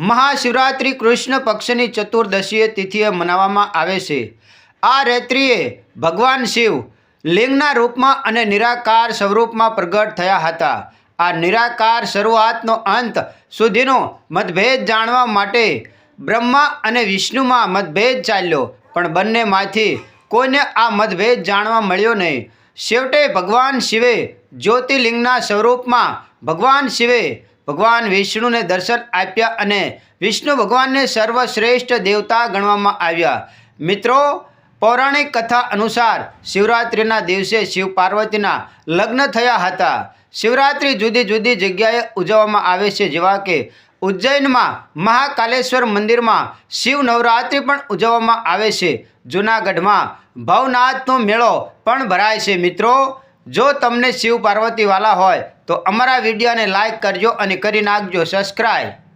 મહાશિવરાત્રિ કૃષ્ણ પક્ષની ચતુર્દશીએ તિથિએ મનાવવામાં આવે છે. આ રાત્રિએ ભગવાન શિવ લિંગના રૂપમાં અને નિરાકાર સ્વરૂપમાં પ્રગટ થયા હતા. આ નિરાકાર શરૂઆતનો અંત સુધીનો મતભેદ જાણવા માટે બ્રહ્મા અને વિષ્ણુમાં મતભેદ ચાલ્યો, પણ બંનેમાંથી કોઈને આ મતભેદ જાણવા મળ્યો નહીં. છેવટે ભગવાન શિવે જ્યોતિર્લિંગના સ્વરૂપમાં ભગવાન શિવે ભગવાન વિષ્ણુને દર્શન આપ્યા અને વિષ્ણુ ભગવાનને સર્વશ્રેષ્ઠ દેવતા ગણવામાં આવ્યા. મિત્રો, પૌરાણિક કથા અનુસાર શિવરાત્રિના દિવસે શિવ પાર્વતીના લગ્ન થયા હતા. શિવરાત્રિ જુદી જુદી જગ્યાએ ઉજવવામાં આવે છે. જેવા કે ઉજ્જૈનમાં મહાકાલેશ્વર મંદિરમાં શિવ નવરાત્રિ પણ ઉજવવામાં આવે છે. જૂનાગઢમાં ભવનાથનો મેળો પણ ભરાય છે. મિત્રો જો તમને શિવ પાર્વતીવાલા હોય તો અમારા વિડીયોને લાઈક કરજો અને કરી નાખજો સબસ્ક્રાઈબ